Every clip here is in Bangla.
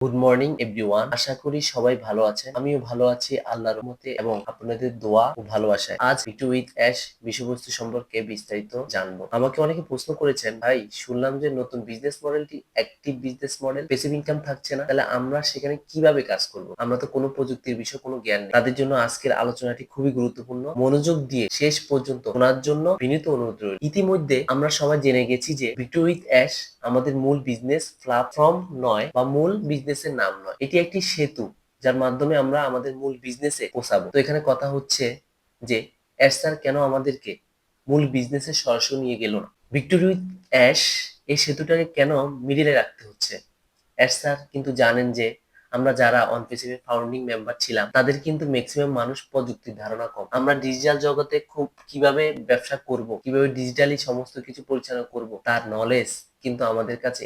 গুড মর্নিং এভরিওয়ান আশা করি সবাই ভালো আছেন। আমিও ভালো আছি, আল্লাহর রহমতে, এবং আপনাদের দোয়া ও ভালোবাসায়। আজ একটু উইথ অ্যাশ বিষয়বস্তু সম্পর্কে বিস্তারিত জানব। আমাকে অনেকে প্রশ্ন করেছেন, ভাই, শুনলাম যে নতুন বিজনেস মডেলটি active business model passive income থাকছে না। তাহলে আমরা সেখানে কীভাবে কাজ করব? আমরা তো কোনো প্রযুক্তির বিষয়ে কোনো জ্ঞান নেই। তাদের জন্য আজকের আলোচনাটি খুবই গুরুত্বপূর্ণ। মনোযোগ দিয়ে শেষ পর্যন্ত শোনার জন্য বিনীত অনুরোধ রইল। ইতিমধ্যে আমরা সবাই জেনে গেছি যে ভিক্টর উইথ অ্যাশ আমাদের মূল বিজনেস প্ল্যাটফর্ম নয়, বা মূল বিজনেসের নাম নয়। এটি একটি সেতু, যার মাধ্যমে আমরা আমাদের মূল বিজনেসে পৌঁছাবো। তো এখানে কথা হচ্ছে যে, অ্যাশ স্যার কেন আমাদেরকে মূল বিজনেসে সরাসরি নিয়ে গেল না? ভিক্টর উইথ অ্যাশ এই সেতুটাকে কেন মিডিলে রাখতে হচ্ছে? অ্যাশ স্যার কিন্তু জানেন যে, আমরা যারা অন পেসিভের ফাউন্ডিং মেম্বার ছিলাম, তাদের কিন্তু ম্যাক্সিমাম মানুষ প্রযুক্তির ধারণা কম। আমরা ডিজিটাল জগতে খুব কীভাবে ব্যবসা করব, কীভাবে ডিজিটালি সমস্ত কিছু পরিচালনা করব, তার নলেজ কিন্তু আমাদের কাছে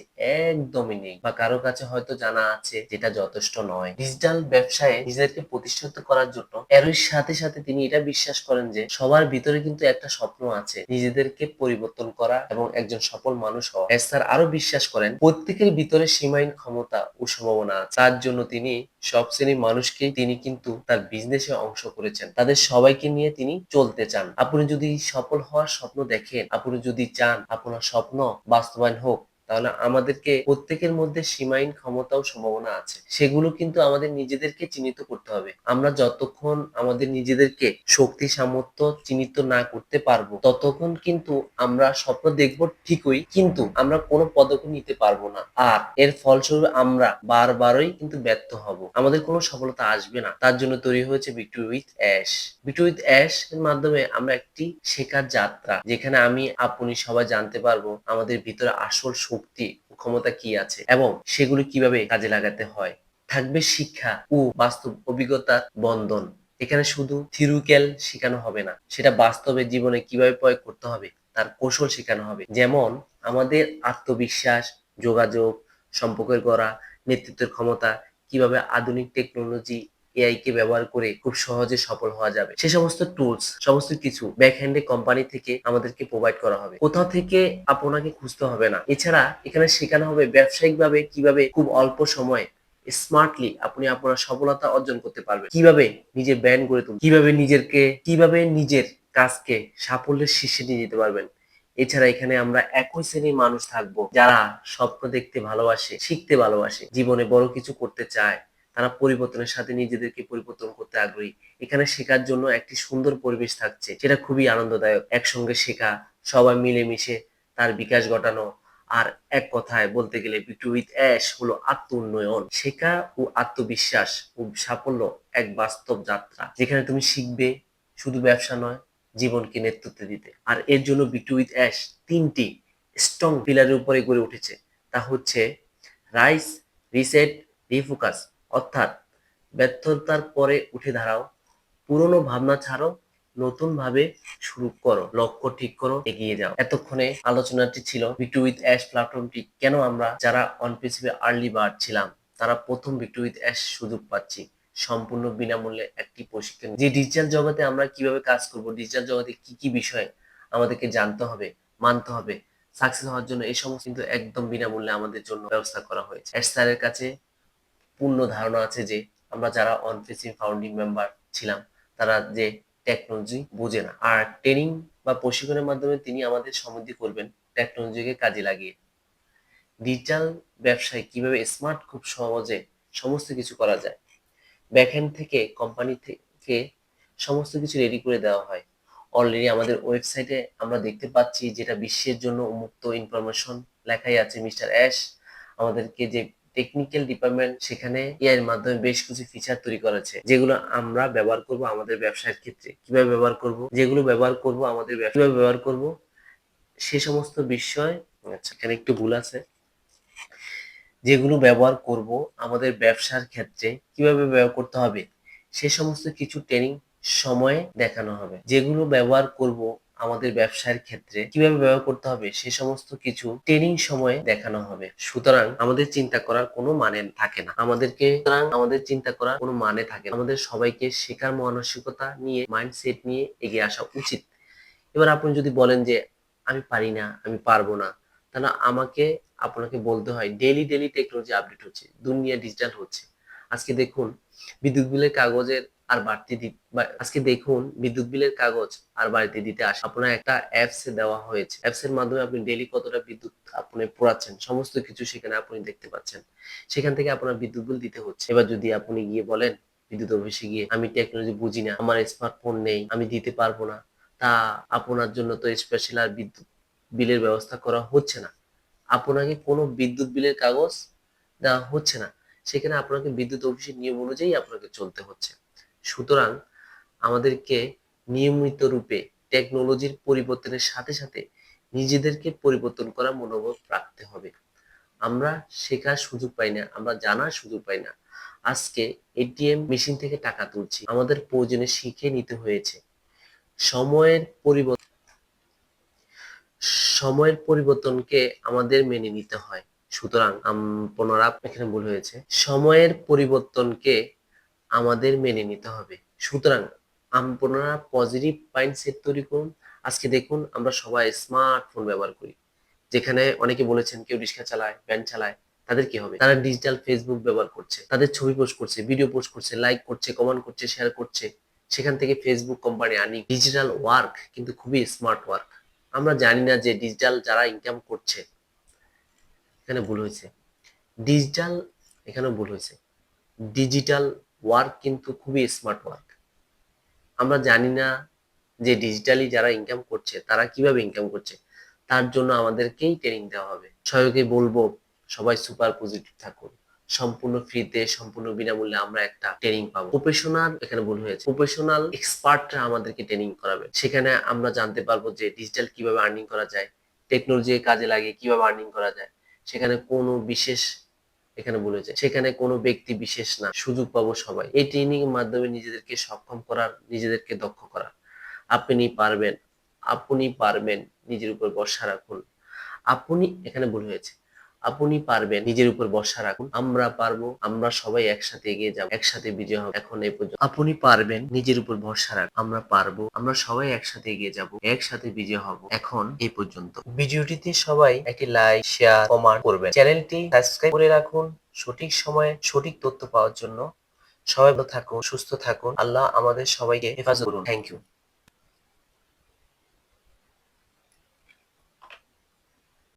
একদমই নেই বা কারও কাছে হয়তো জানা আছে যেটা যথেষ্ট নয়। ডিজিটাল ব্যবসায় নিজেদেরকে প্রতিষ্ঠিত করার জন্য এর সাথে সাথে তিনি এটা বিশ্বাস করেন যে সবার ভিতরে কিন্তু একটা স্বপ্ন আছে নিজেদেরকে পরিবর্তন করা এবং একজন সফল মানুষ হওয়া। এস আরও বিশ্বাস করেন, প্রত্যেকের ভিতরে সীমাহীন ক্ষমতা ও সম্ভাবনা আছে। তার জন্য তিনি সব শ্রেণির মানুষকে তিনি কিন্তু তার বিজনেসে অংশ করেছেন। তাদের সবাইকে নিয়ে তিনি চলতে চান। আপনি যদি সফল হওয়ার স্বপ্ন দেখেন, আপনি যদি চান আপনার স্বপ্ন বাস্তবায়ন হোক তাহলে আমাদেরকে প্রত্যেকের মধ্যে সীমাহীন ক্ষমতা ও সম্ভাবনা আছে। সেগুলো কিন্তু আমাদের নিজেদেরকে চিহ্নিত করতে হবে। আমরা যতক্ষণ আমাদের নিজেদেরকে শক্তি, সামর্থ্য চিহ্নিত না করতে পারব, ততক্ষণ কিন্তু আমরা স্বপ্ন দেখব ঠিকই, কিন্তু আমরা কোনো পদক্ষেপ নিতে পারব না। আর এর ফলস্বরূপ আমরা বারবারই কিন্তু ব্যর্থ হব। আমাদের কোনো সফলতা আসবে না। তার জন্য তৈরি হয়েছে Victory with Ash Victory with Ash এর মাধ্যমে আমরা একটি শেখার যাত্রা, যেখানে আমি, আপনি সবাই জানতে পারব আমাদের ভিতরে আসল শক্তি ও ক্ষমতা কি আছে এবং সেগুলো কীভাবে কাজে লাগাতে হয়? থাকবে শিক্ষা ও বাস্তব অভিজ্ঞতার বন্ধন। এখানে শুধু থিরুকেল শেখানো হবে না, সেটা বাস্তবে জীবনে কীভাবে প্রয়োগ করতে হবে, তার কৌশল শেখানো হবে। যেমন, আমাদের আত্মবিশ্বাস, যোগাযোগ, সম্পর্কের গড়া, নেতৃত্বের ক্ষমতা, কীভাবে আধুনিক টেকনোলজি এআই কে ব্যবহার করে খুব সহজে সফল হওয়া যাবে। সে সমস্ত টুলস সমস্ত কিছু ব্যাকহ্যান্ডে কোম্পানি থেকে আমাদেরকে প্রোভাইড করা হবে। কোথাও থেকে আপনাকে খুঁজতে হবে না। এছাড়া এখানে শেখানো হবে ব্যবসায়িকভাবে কীভাবে খুব অল্প সময়ে স্মার্টলি আপনি আপনার সফলতা অর্জন করতে পারবেন। কীভাবে নিজের ব্র্যান্ড গড়ে তুলবেন। কীভাবে নিজেরকে, কীভাবে নিজের কাজকে সাফল্যের শীর্ষে নিয়ে যেতে পারবেন। এছাড়া এখানে আমরা একই শ্রেণির মানুষ থাকব যারা স্বপ্ন দেখতে ভালোবাসে, শিখতে ভালোবাসে, জীবনে বড় কিছু করতে চায়। তারা পরিবর্তনের সাথে নিজেদেরকে পরিবর্তন করতে আগ্রহী। এখানে শেখার জন্য একটি সুন্দর পরিবেশ থাকছে, যেটা খুবই আনন্দদায়ক। একসঙ্গে শেখা, সবাই মিলেমিশে তার বিকাশ ঘটানো আর এক কথায় বলতে গেলে বিটু উইথ অ্যাশ হলো আত্ম উন্নয়ন শেখা ও আত্মবিশ্বাস ও সাফল্য এক বাস্তব যাত্রা, যেখানে তুমি শিখবে শুধু ব্যবসা নয়, জীবনকে নেতৃত্ব দিতে। আর এর জন্য বিটু উইথ অ্যাশ তিনটি স্ট্রং পিলারের উপরে গড়ে উঠেছে। তা হচ্ছে রাইস রিসেট রিফোকাস অর্থাৎ ব্যর্থতার পরে উঠে দাঁড়াও, পুরনো ভাবনা ছাড়ো নতুন ভাবে শুরু করো, লক্ষ্য ঠিক করো, এগিয়ে যাও। এতক্ষণে আলোচনাটি ছিল ভিক্টু উইথ অ্যাশ প্ল্যাটফর্মটি কেন আমরা যারা অনপেসিভে আর্লি বার্ড ছিলাম, তারা প্রথম ভিক্টু উইথ অ্যাশ সুযোগ পাচ্ছি, সম্পূর্ণ বিনামূল্যে একটি প্রশিক্ষণ। যে ডিজিটাল জগতে আমরা কীভাবে কাজ করব ডিজিটাল জগতে কি কি বিষয় আমাদেরকে জানতে হবে, মানতে হবে সাকসেস হওয়ার জন্য এই সমস্ত কিন্তু একদম বিনামূল্যে আমাদের জন্য ব্যবস্থা করা হয়েছে। অ্যাশ স্যারের কাছে পূর্ণ ধারণা আছে যে আমরা যারা অন ফেসিং ফাউন্ডিং মেম্বার ছিলাম, তারা যে টেকনোলজি বোঝে না। আর ট্রেনিং বা প্রশিক্ষণের মাধ্যমে তিনি আমাদের সমৃদ্ধি করবেন টেকনোলজিকে কাজে লাগিয়ে। ডিজিটাল ব্যবসায় কীভাবে স্মার্ট খুব সহজে সমস্ত কিছু করা যায়। ব্যাকহ্যান্ড থেকে কোম্পানি থেকে সমস্ত কিছু রেডি করে দেওয়া হয়। অলরেডি আমাদের ওয়েবসাইটে আমরা দেখতে পাচ্ছি যেটা বিশ্বের জন্য উন্মুক্ত ইনফরমেশন লেখাই আছে মিস্টার অ্যাশ। আমাদেরকে যে টেকনিক্যাল ডিপার্টমেন্ট সেখানে এআই এর মাধ্যমে বেশ কিছু ফিচার তৈরি করেছে, যেগুলো আমরা ব্যবহার করব আমাদের ব্যবসার ক্ষেত্রে। কীভাবে ব্যবহার করব? যেগুলো ব্যবহার করব আমাদের ব্যবসা- ব্যবহার করব? সে সমস্ত বিষয় আচ্ছা এখানে একটু ভুল আছে। যেগুলো ব্যবহার করব আমাদের ব্যবসার ক্ষেত্রে, কীভাবে ব্যবহার করতে হবে? সে সমস্ত কিছু ট্রেনিং সময়ে দেখানো হবে। যেগুলো ব্যবহার করব আমাদের ব্যবসায়ের ক্ষেত্রে কীভাবে ব্যবহার করতে হবে, সে সমস্ত কিছু ট্রেনিং সময়ে দেখানো হবে। সুতরাং আমাদের চিন্তা করার কোনো মানে থাকে না। আমাদেরকে, সুতরাং আমাদের চিন্তা করার কোনো মানে থাকে আমাদের সবাইকে শেখার মানসিকতা নিয়ে মাইন্ডসেট নিয়ে এগিয়ে আসা উচিত। এবার আপনি যদি বলেন যে, আমি পারি না, আমি পারব না, তাহলে আমাকে, আপনাকে বলতে হয় ডেইলি ডেলি টেকনোলজি আপডেট হচ্ছে। দুনিয়া ডিজিটাল হচ্ছে। আজকে দেখুন, বিদ্যুৎ বিলের কাগজের আর বাড়তি আজকে দেখুন বিদ্যুৎ বিলের কাগজ আর বাড়িতে দিতে আসে। আপনার একটা অ্যাপস দেওয়া হয়েছে। অ্যাপস এর মাধ্যমে আপনি ডেইলি কতটা বিদ্যুৎ আপনি পোড়াচ্ছেন, সমস্ত কিছু সেখানে আপনি দেখতে পাচ্ছেন। সেখান থেকে আপনার বিদ্যুৎ বিল দিতে হচ্ছে। এবার যদি আপনি গিয়ে বলেন, বিদ্যুৎ অফিসে গিয়ে, আমি টেকনোলজি বুঝি না, আমার স্মার্টফোন নেই, আমি দিতে পারব না। তা আপনার জন্য তো স্পেশাল আর বিদ্যুৎ বিলের ব্যবস্থা করা হচ্ছে না। আপনাকে কোনো বিদ্যুৎ বিলের কাগজ দেওয়া হচ্ছে না। সেখানে আপনাকে বিদ্যুৎ অফিসের নিয়ম অনুযায়ী আপনাকে চলতে হচ্ছে। সুতরাং আমাদেরকে নিয়মিত রূপে টেকনোলজির পরিবর্তনের সাথে সাথে নিজেদেরকে পরিবর্তন করার মনোভাব রাখতে হবে। আমরা শেখার সুযোগ পাই না, আমরা জানার সুযোগ পাই না। আজকে এটিএম মেশিন থেকে টাকা তুলছি, আমাদের প্রয়োজনে শিখে নিতে হয়েছে। সময়ের পরিবর্তন সময়ের পরিবর্তনকে আমাদের মেনে নিতে হয়। সুতরাং আপনারা এখানে ভুল হয়েছে। সময়ের পরিবর্তনকে আমাদের মেনে নিতে হবে। সুতরাং আপনারা পজিটিভ মাইন্ডসেট তৈরি করুন। আজকে দেখুন আমরা সবাই স্মার্টফোন ব্যবহার করি। যেখানে অনেকে বলেছেন কেউ রিক্সা চালায় ভ্যান চালায়, তাদের কি হবে? তারা ডিজিটাল ফেসবুক ব্যবহার করছে, তাদের ছবি পোস্ট করছে ভিডিও পোস্ট করছে লাইক করছে কমেন্ট করছে শেয়ার করছে। সেখান থেকে ফেসবুক কোম্পানি আনি। ডিজিটাল ওয়ার্ক কিন্তু খুবই স্মার্ট ওয়ার্ক আমরা জানি না যে ডিজিটাল যারা ইনকাম করছে, এখানে ভুল হয়েছে। ডিজিটাল এখানে ভুল হয়েছে। ডিজিটাল ওয়ার্ক কিন্তু খুবই স্মার্ট ওয়ার্ক আমরা জানি না যে ডিজিটালি যারা ইনকাম করছে, তারা কীভাবে ইনকাম করছে? তার জন্য আমাদেরকেই ট্রেনিং দেওয়া হবে। সবাইকে বলব, সবাই সুপার পজিটিভ থাকুন। সম্পূর্ণ ফ্রিতে সম্পূর্ণ বিনামূল্যে আমরা একটা ট্রেনিং পাবো। প্রফেশনাল এখানে ভুল হয়েছে। প্রফেশনাল এক্সপার্টরা আমাদেরকে ট্রেনিং করাবে। সেখানে আমরা জানতে পারব যে ডিজিটাল কীভাবে আর্নিং করা যায় টেকনোলজি কাজে লাগিয়ে কীভাবে আর্নিং করা যায়। সেখানে কোনো বিশেষ এখানে বলেছে সেখানে কোনো ব্যক্তি বিশেষ না, সুযোগ পাবো সবাই। এই ট্রেনিং এর মাধ্যমে নিজেদেরকে সক্ষম করার, নিজেদেরকে দক্ষ করার। আপনি পারবেন আপনি পারবেন নিজের উপর ভরসা রাখুন। আপনি, এখানে ভুল হয়েছে। আপনি পারবেন, নিজের উপর ভরসা রাখুন। আমরা পারব, আমরা সবাই একসাথে এগিয়ে যাব, একসাথে বিজয় হবে। এখন এই পর্যন্ত আপনি পারবেন, নিজের উপর ভরসা রাখুন। আমরা পারব, আমরা সবাই একসাথে এগিয়ে যাব, একসাথে বিজয় হব। এখন এই পর্যন্ত। ভিডিওটিতে সবাই একটি লাইক শেয়ার কমেন্ট করবেন। চ্যানেলটি সাবস্ক্রাইব করে রাখুন। সঠিক সময়ে সঠিক তথ্য পাওয়ার জন্য। সবাই ভালো থাকুন, সুস্থ থাকুন। আল্লাহ আমাদের সবাইকে হেফাজত করুন। Thank you